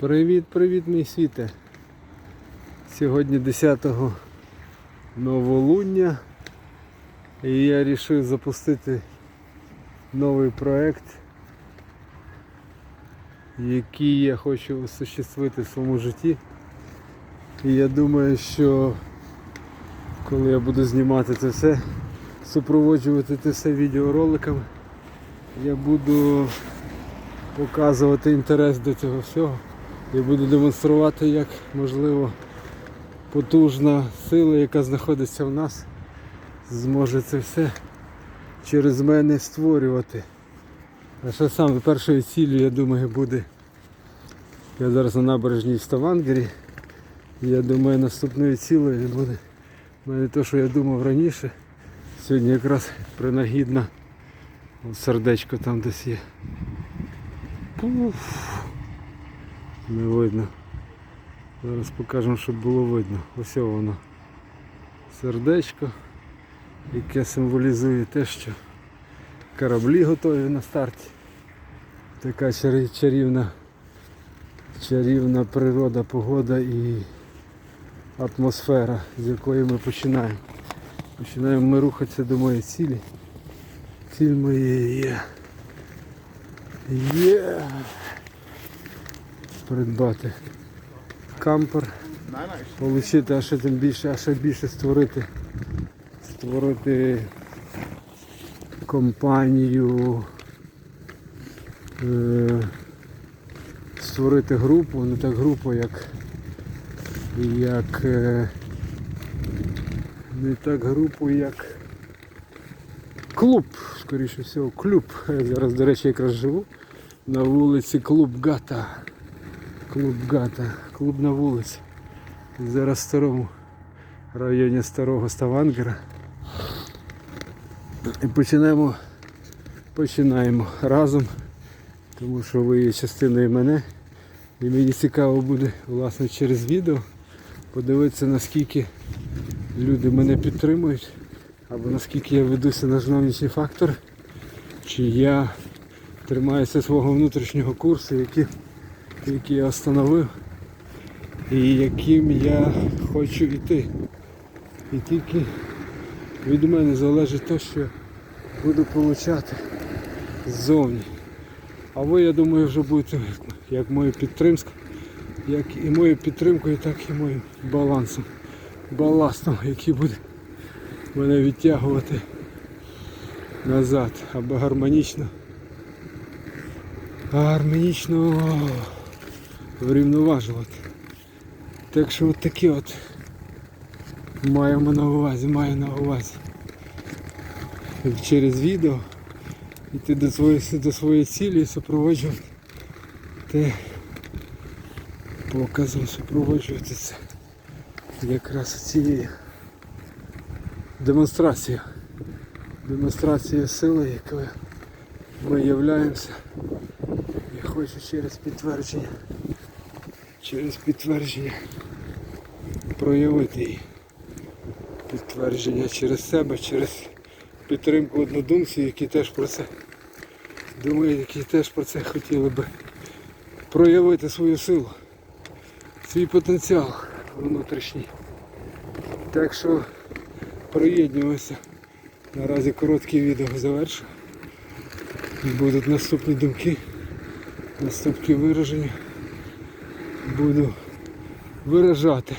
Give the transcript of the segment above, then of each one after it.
Привіт-привіт, мій світе. Сьогодні 10 новолуння і я вирішив запустити новий проект, який я хочу осуществити в своєму житті. І я думаю, що коли я буду знімати це все, супроводжувати це все відеороликами, я буду показувати інтерес до цього всього і буду демонструвати, як можливо потужна сила, яка знаходиться в нас, зможе це все через мене створювати. А що саме першою ціллю, я думаю, буде. Я зараз на набережній в Ставангері. Я думаю, наступною цілею буде мене те, що я думав раніше. Сьогодні якраз принагідна сердечко там десь є. Пуф. Не видно. Зараз покажемо, щоб було видно. Ось воно. Сердечко, яке символізує те, що кораблі готові на старті. Така чарі- чарівна, чарівна природа, погода і атмосфера, з якої ми починаємо. Починаємо ми рухатися до моєї цілі. Ціль моєї є. Є. Придбати кампер, отримати, а ще тим більше, а ще більше створити. Створити компанію. Е, створити групу, не так групу, як як е, не так групу, як клуб, скоріше всього, клуб. Я зараз, до речі, якраз живу на вулиці Клуб Гата. Клуб Гата, клуб на вулиці. Зараз в старому районі старого Ставангера. І починаємо, починаємо разом, тому що ви є частиною мене. І мені цікаво буде власне через відео подивитися наскільки люди мене підтримують, або наскільки я ведуся на жновнічний фактор, чи я тримаюся свого внутрішнього курсу, який, який я встановив і яким я хочу йти. І тільки від мене залежить те, що буду получати ззовні. А ви, я думаю, вже будете як мою підтримку, як і мою підтримкою, так і моїм балансом, баластом, який буде мене відтягувати назад або гармонічно. Гармонічно врівноважувати. Так що от такі от маємо на увазі, маю на увазі. Через відео йти до своєї, до своєї цілі і супроводжувати те показом супроводжувати це якраз цією демонстрацією. Демонстрація сили, якою ми являємося. Я хочу через підтвердження, через підтвердження проявити її. Підтвердження через себе, через підтримку однодумців, які теж про це думають, які теж про це хотіли би проявити свою силу, свій потенціал внутрішній. Так що приєднуємося. Наразі коротке відео завершу. Будуть наступні думки, наступні вираження. Буду виражати.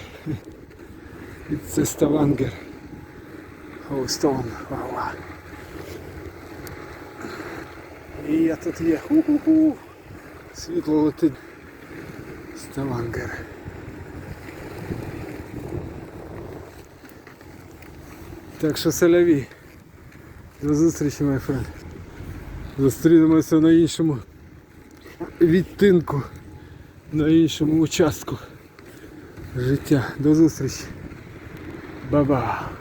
І це Ставангер. Хоустон. Вау. І я тут є. Ху-ху-ху. Світло летить. Ставангер. Так що селяві. До зустрічі, мой френд. Зустрінемося на іншому відтинку, на іншому участку життя. До зустрічі. Ба-ба.